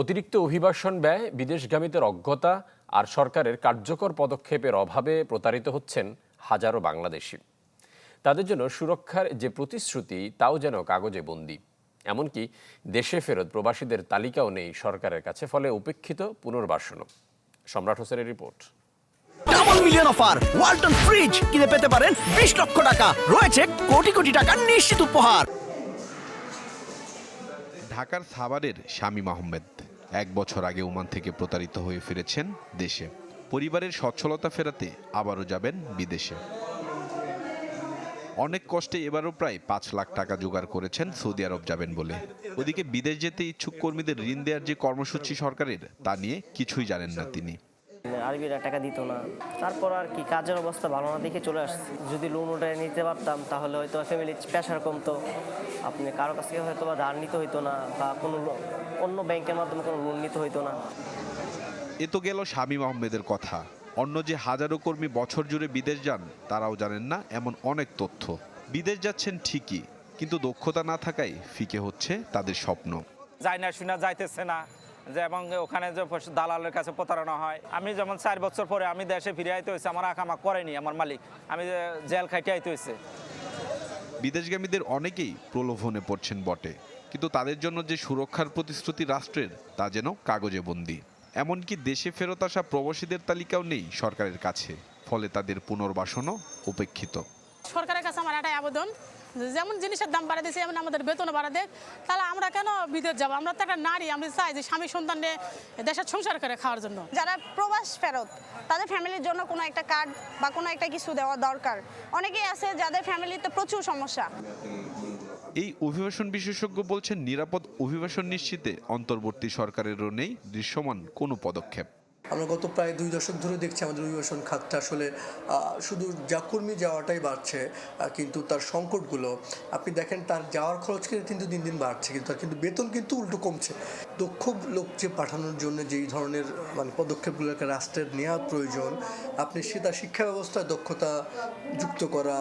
অতিরিক্ত অভিবাসন ব্যয় বিদেশগামীদের অজ্ঞতা আর সরকারের কার্যকর পদক্ষেপের অভাবে প্রতারিত হচ্ছেন হাজারো বাংলাদেশি। তাদের জন্য সুরক্ষার যে প্রতিশ্রুতি তাও যেন কাগজে বন্দি। এমনকি দেশে ফেরত প্রবাসীদের তালিকাও নেই সরকারের কাছে ফলে উপেক্ষিত পুনর্বাসনও। সম্রাট হোসেনের report. Double million offer Walton fridge কিনে পেতে পারেন বিশ লক্ষ টাকা। রয়েছে কোটি কোটি টাকার নিশ্চিত উপহার। ঢাকার সাভারের শামীম আহমেদ। এক বছর আগে ওমান থেকে প্রতারিত হয়ে ফিরেছেন দেশে। পরিবারের সচ্ছলতা ফেরাতে আবারও যাবেন বিদেশে। অনেক কষ্টে এবারও প্রায় পাঁচ লাখ টাকা জোগাড় করেছেন সৌদি আরব যাবেন বলে। ওদিকে বিদেশ যেতে ইচ্ছুক কর্মীদের ঋণ দেওয়ার যে কর্মসূচি সরকারের, তা নিয়ে কিছুই জানেন না তিনি। আরবিরা টাকা দিত না। তারপর আর কি কাজের অবস্থা ভালো না দেখে চলে আসছি। যদি লোন ওটা নিতে পারতাম তাহলে হয়তো ফ্যামিলির প্রেশার কমতো। আপনি কারও কাছ থেকে হয়তো বা ধার নিতে হইতো না বা কোনো লো- অন্য ব্যাংকের মাধ্যমে কোনো লোন নিতে হইতো না। এ তো গেল শামীম আহমেদের কথা। অন্য যে হাজারো কর্মী বছর জুড়ে বিদেশ যান তারাও জানেন না এমন অনেক তথ্য। বিদেশ যাচ্ছেন ঠিকই কিন্তু দক্ষতা না থাকায় ফিকে হচ্ছে তাদের স্বপ্ন। যায় না শুনা যাইতেছে না। যে এবং ওখানে যে দালালের কাছে প্রতারণা হয়। আমি যেমন চার বছর পরে আমি দেশে ফিরে আইতে হয়েছে আমার আকামা করেনি আমার মালিক। আমি যে জেল খাইতে আইতে হয়েছে বিদেশগামীদের অনেকেই প্রলোভনে পড়ছেন বটে। কিন্তু তাদের জন্য যে সুরক্ষার প্রতিশ্রুতি রাষ্ট্রের তা যেন কাগজে বন্দি। এমনকি দেশে ফেরত আসা প্রবাসীদের তালিকাও নেই সরকারের কাছে। ফলে তাদের পুনর্বাসনও উপেক্ষিত। সরকারের কাছে আমার একটাই আবেদন যেমন জিনিসের দাম বাড়া দিয়েছে এমন আমাদের বেতন বাড়া দেয় তাহলে আমরা কেন বিদেশ যাব? আমরা তো একটা নারী আমরা চাই যে স্বামী সন্তান নিয়ে দেশের সংসার করে খাওয়ার জন্য। যারা প্রবাস ফেরত তাদের ফ্যামিলির জন্য কোনো একটা কার্ড বা কোনো একটা কিছু দেওয়া দরকার। অনেকেই আছে যাদের ফ্যামিলিতে প্রচুর সমস্যা। এই অভিবাসন বিশেষজ্ঞ বলছেন নিরাপদ অভিবাসন নিশ্চিতে অন্তর্বর্তী সরকারেরও নেই দৃশ্যমান কোনো পদক্ষেপ। আমরা গত প্রায় দুই দশক ধরে দেখছি আমাদের অভিবাসন খাতটা আসলে শুধু যা কর্মী যাওয়াটাই বাড়ছে কিন্তু তার সংকটগুলো, আপনি দেখেন তার যাওয়ার খরচ কিন্তু দিন দিন বাড়ছে, কিন্তু তার কিন্তু বেতন কিন্তু উল্টো কমছে। দক্ষ লোক যে পাঠানোর জন্য যেই ধরনের মানে পদক্ষেপগুলোকে রাষ্ট্রের নেওয়া প্রয়োজন, আপনি সেটা শিক্ষা ব্যবস্থায় দক্ষতা যুক্ত করা,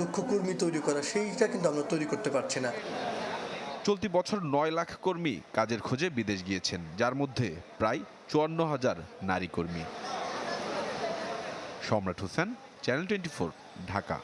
দক্ষ কর্মী তৈরি করা, সেইটা কিন্তু আমরা তৈরি করতে পারছি না। চলতি বছর নয় লাখ কর্মী কাজের খোঁজে বিদেশ গিয়েছেন, যার মধ্যে প্রায় চুয়ান্ন হাজার নারী কর্মী সম্রাট হোসেন চ্যানেল টোয়েন্টি ঢাকা।